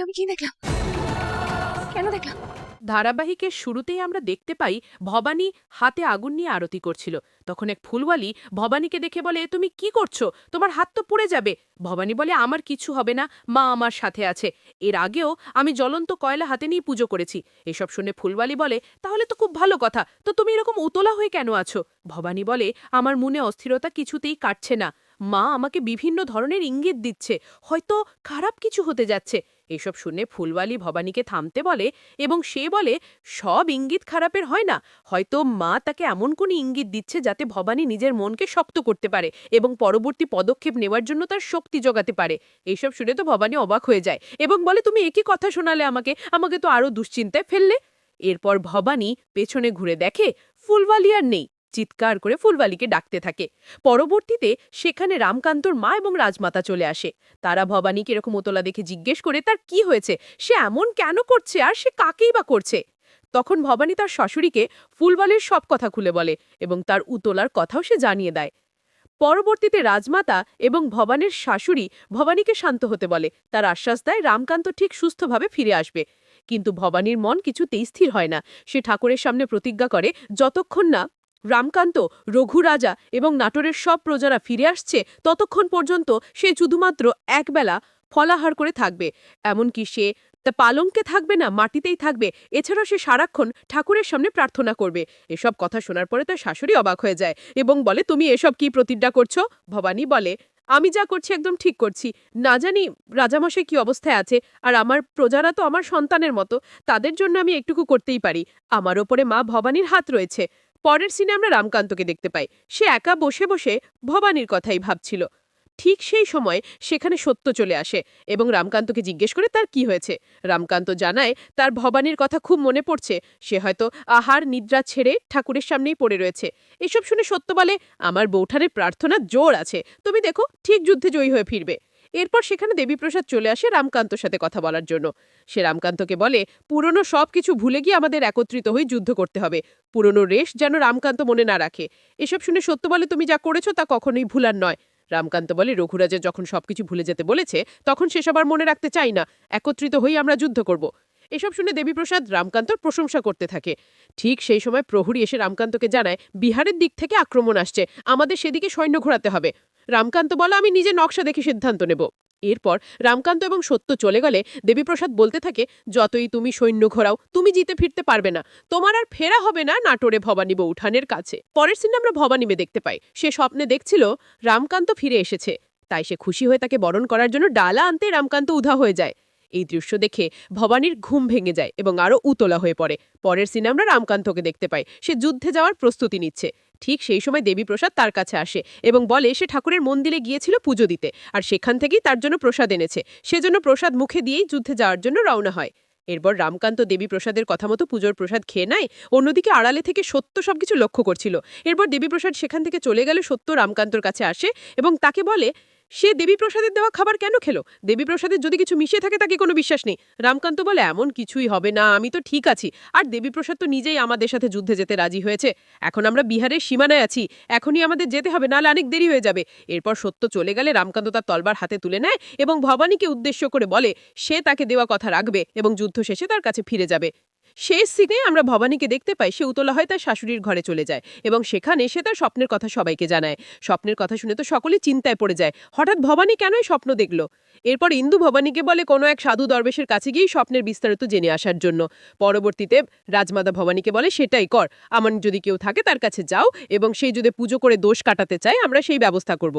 আমি কি দেখলাম। কেন দেখলাম? ধারাবাহিকের শুরুতেই আমরা দেখতে পাই ভবানী হাতে আগুন নিয়ে আরতি করছিল। তখন এক ফুলওয়ালি ভবানীকে দেখে বলে, তুমি কি করছ? তোমার হাত তো পুড়ে যাবে। ভবানী বলে, আমার কিছু হবে না, মা আমার সাথে আছে। এর আগেও আমি জ্বলন্ত কয়লা হাতে নিয়ে পুজো করেছি। এসব শুনে ফুলওয়ালি বলে, তাহলে তো খুব ভালো কথা, তো তুমি এরকম উতলা হয়ে কেন আছো? ভবানী বলে, আমার মনে অস্থিরতা কিছুতেই কাটছে না। মা আমাকে বিভিন্ন ধরনের ইঙ্গিত দিচ্ছে। হয়তো খারাপ কিছু হতে যাচ্ছে। এসব শুনে ফুলওয়ালি ভবানীকে থামতে বলে এবং সে বলে, সব ইঙ্গিত খারাপের হয় না। হয়তো মা তাকে এমন কোনো ইঙ্গিত দিচ্ছে যাতে ভবানী নিজের মনকে শক্ত করতে পারে এবং পরবর্তী পদক্ষেপ নেওয়ার জন্য তার শক্তি জোগাতে পারে। এইসব শুনে তো ভবানী অবাক হয়ে যায় এবং বলে, তুমি একই কথা শোনালে আমাকে। আমাকে তো আরও দুশ্চিন্তায় ফেললে। এরপর ভবানী পেছনে ঘুরে দেখে, ফুলওয়ালি আর নেই। চিৎকার করে ফুলবালিকে ডাকতে থাকে। পরবর্তীতে সেখানে রামকান্তর মা এবং রাজমাতা চলে আসে। তারা ভবানীকে এরকম উতলা দেখে জিজ্ঞেস করে, তার কি হয়েছে? সে এমন কেন করছে আর সে কাকেই বা করছে? তখন ভবানী তার শাশুড়িকে ফুলবালির সব কথা খুলে বলে এবং তার উতলার কথাও সে জানিয়ে দেয়। পরবর্তীতে রাজমাতা এবং ভবানীর শাশুড়ি ভবানীকে শান্ত হতে বলে। তার আশ্বাস দেয়, রামকান্ত ঠিক সুস্থভাবে ফিরে আসবে। কিন্তু ভবানীর মন কিছুতেই স্থির হয় না। সে ঠাকুরের সামনে প্রতিজ্ঞা করে, যতক্ষণ না রামকান্ত রঘুরাজা এবং নাটোরের সব প্রজারা ফিরে আসছে ততক্ষণ পর্যন্ত সে শুধুমাত্র একবেলা ফলাহার করে থাকবে। এমনকি সে তা পালঙ্কে থাকবে না, মাটিতেই থাকবে। এছাড়াও সে সারাক্ষণ ঠাকুরের সামনে প্রার্থনা করবে। এসব কথা শোনার পরে তার শাশুড়ি অবাক হয়ে যায় এবং বলে, তুমি এসব কি প্রতিজ্ঞা করছ? ভবানী বলে, আমি যা করছি একদম ঠিক করছি। না জানি রাজামশাই কি অবস্থায় আছে, আর আমার প্রজারা তো আমার সন্তানের মতো। তাদের জন্য আমি একটুকু করতেই পারি। আমার ওপরে মা ভবানীর হাত রয়েছে। পরের সিনে আমরা রামকান্তকে দেখতে পাই। সে একা বসে বসে ভবানীর কথাই ভাবছিল। ঠিক সেই সময় সেখানে সত্য চলে আসে এবং রামকান্তকে জিজ্ঞেস করে তার কি হয়েছে। রামকান্ত জানায় তার ভবানীর কথা খুব মনে পড়ছে। সে হয়তো আহার নিদ্রা ছেড়ে ঠাকুরের সামনেই পড়ে রয়েছে। এসব শুনে সত্য বলে আমার বৌঠানের প্রার্থনা জোর আছে। তুমি দেখো, ঠিক যুদ্ধে জয়ী হয়ে ফিরবে। এরপর সেখানে দেবীপ্রসাদ চলে আসে রামকান্তর সাথে কথা বলার জন্য। সে রামকান্তকে বলে, পুরনো সব কিছু ভুলে গিয়ে আমাদের একত্রিত হয়ে যুদ্ধ করতে হবে। পুরনো রেশ যেন রামকান্ত মনে না রাখে। এসব শুনে সত্য বলে তুমি যা করেছ তা কখনোই ভুলার নয়। রামকান্ত বলে রঘুরাজের যখন সবকিছু ভুলে যেতে বলেছে, তখন সেসব আর মনে রাখতে চাই না। একত্রিত হয়ে আমরা যুদ্ধ করব। এসব শুনে দেবীপ্রসাদ রামকান্তর প্রশংসা করতে থাকে। ঠিক সেই সময় প্রহরী এসে রামকান্তকে জানায়, বিহারের দিক থেকে আক্রমণ আসছে। আমাদের সেদিকে সৈন্য ঘোরাতে হবে। রামকান্ত বলে, আমি নিজে নকশা দেখে সিদ্ধান্ত নেব। এরপর রামকান্ত এবং সত্য চলে গেলে দেবীপ্রসাদ বলতে থাকে, যতই তুমি সৈন্য ঘোরাও, তুমি জিতে ফিরতে পারবে না। তোমার আর ফেরা হবে না নাটোরে ভবানী বৌঠানের কাছে। পরের সিনে আমরা ভবানীবে দেখতে পাই। সে স্বপ্নে দেখছিল, রামকান্ত ফিরে এসেছে। তাই সে খুশি হয়ে তাকে বরণ করার জন্য ডালা আনতে রামকান্ত উধা হয়ে যায়। এই দৃশ্য দেখে ভবানীর ঘুম ভেঙে যায় এবং আরও উতলা হয়ে পড়ে। পরের সিনে আমরা রামকান্তকে দেখতে পাই। সে যুদ্ধে যাওয়ার প্রস্তুতি নিচ্ছে। ঠিক সেই সময় দেবীপ্রসাদ তার কাছে আসে এবং বলে, সে ঠাকুরের মন্দিরে গিয়েছিল পুজো দিতে আর সেখান থেকেই তার জন্য প্রসাদ এনেছে। সেজন্য প্রসাদ মুখে দিয়েই যুদ্ধে যাওয়ার জন্য রওনা হয়। এরপর রামকান্ত দেবী প্রসাদের কথা মতো পুজোর প্রসাদ খেয়ে নেয়, অন্যদিকে আড়ালে থেকে সত্য সবকিছু লক্ষ্য করছিল। এরপর দেবীপ্রসাদ সেখান থেকে চলে গেলে সত্য রামকান্তর কাছে আসে এবং তাকে বলে সে দেবীপ্রসাদের দেওয়া খাবার কেন খেলো? দেবীপ্রসাদের যদি কিছু মিশিয়ে থাকে তাকে কোনো বিশ্বাস নেই। রামকান্ত বলে, এমন কিছুই হবে না, আমি তো ঠিক আছি। আর দেবীপ্রসাদ তো নিজেই আমাদের সাথে যুদ্ধে যেতে রাজি হয়েছে। এখন আমরা বিহারের সীমানায় আছি, এখনই আমাদের যেতে হবে, নাহলে অনেক দেরি হয়ে যাবে। এরপর সত্য চলে গেলে রামকান্ত তার তলবার হাতে তুলে নেয় এবং ভবানীকে উদ্দেশ্য করে বলে, সে তাকে দেওয়া কথা রাখবে এবং যুদ্ধ শেষে তার কাছে ফিরে যাবে। শেষ সিনে আমরা ভবানীকে দেখতে পাই, সে উতলা হয় তার শাশুড়ির ঘরে চলে যায় এবং সেখানে সে তার স্বপ্নের কথা সবাইকে জানায়। স্বপ্নের কথা শুনে তো সকলে চিন্তায় পড়ে যায়, হঠাৎ ভবানী কেনই স্বপ্ন দেখল? এরপর ইন্দু ভবানীকে বলে, কোনো এক সাধু দরবেশের কাছে গিয়েই স্বপ্নের বিস্তারিত জেনে আসার জন্য। পরবর্তীতে রাজমাতা ভবানীকে বলে, সেটাই কর, আমার যদি কেউ থাকে তার কাছে যাও এবং সেই যদি পুজো করে দোষ কাটাতে চায়, আমরা সেই ব্যবস্থা করব।